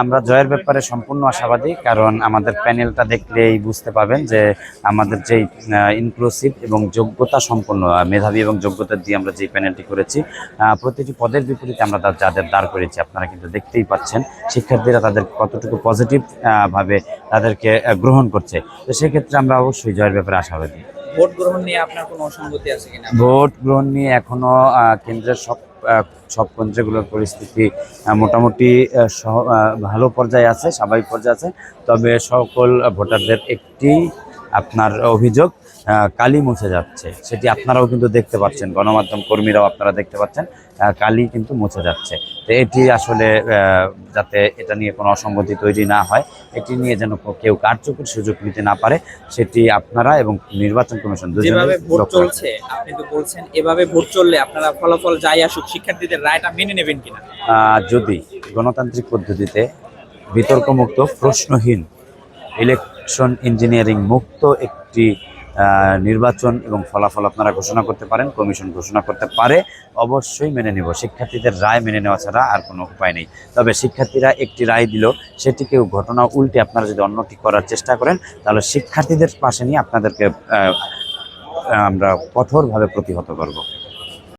আমরা জয়ের ব্যাপারে সম্পূর্ণ আশাবাদী কারণ আমাদের প্যানেলটা দেখলেই বুঝতে পাবেন যে আমাদের যেই ইনক্লুসিভ এবং যোগ্যতা সম্পন্ন আহ, মেধাবী এবং যোগ্যতা দিয়ে আমরা যেই প্যানেলটি করেছি প্রতিটি পদের বিপরীতে আমরা যাদের দাঁড় করেছি আপনারা কিন্তু দেখতেই পাচ্ছেন শিক্ষার্থীরা তাদের কতটুকু পজিটিভ ভাবে তাদেরকে গ্রহণ করছে। তো সেক্ষেত্রে আমরা অবশ্যই জয়ের ব্যাপারে আশাবাদী। ভোট গ্রহণ নিয়ে আপনার কোনো অসঙ্গতি আছে কিনা? ভোট গ্রহণ নিয়ে এখনও কেন্দ্রের সব সব কেন্দ্রগুলোর পরিস্থিতি মোটামুটি ভালো পর্যায়ে আছে স্বাভাবিক পর্যায়ে আছে। তবে সকল ভোটারদের একটি আপনার অভিযোগ কালি মুছে যাচ্ছে। সেটি আপনারাও কিন্তু দেখতে পাচ্ছেন গণমাধ্যম কর্মীরাও আপনারা দেখতে পাচ্ছেন কালি কিন্তু মুছে যাচ্ছে। তো এটি আসলে যাতে এটা নিয়ে কোনো অসঙ্গতি তৈরি না হয় এটি নিয়ে যেন কেউ কারচুপির সুযোগ নিতে না পারে সেটি আপনারা এবং নির্বাচন কমিশন যেভাবে ভোট চলছে আপনি তো বলছেন এভাবে ভোট চললে আপনারা ফলাফল যাই আসুক শিক্ষার্থীদের রায়টা মেনে নেবেন কিনা? যদি গণতান্ত্রিক পদ্ধতিতে বিতর্কমুক্ত প্রশ্নহীন ইলেকশন ইঞ্জিনিয়ারিং মুক্ত একটি নির্বাচন এবং ফলাফল আপনারা ঘোষণা করতে পারেন কমিশন ঘোষণা করতে পারে, অবশ্যই মেনে নেব। শিক্ষার্থীদের রায় মেনে নেওয়া ছাড়া আর কোনো উপায় নেই। তবে শিক্ষার্থীরা একটি রায় দিল, সেটিকেও ঘটনা উল্টে আপনারা যদি অন্যটি করার চেষ্টা করেন, তাহলে শিক্ষার্থীদের পাশে নিয়ে আপনাদেরকে আমরা কঠোরভাবে প্রতিহত করব।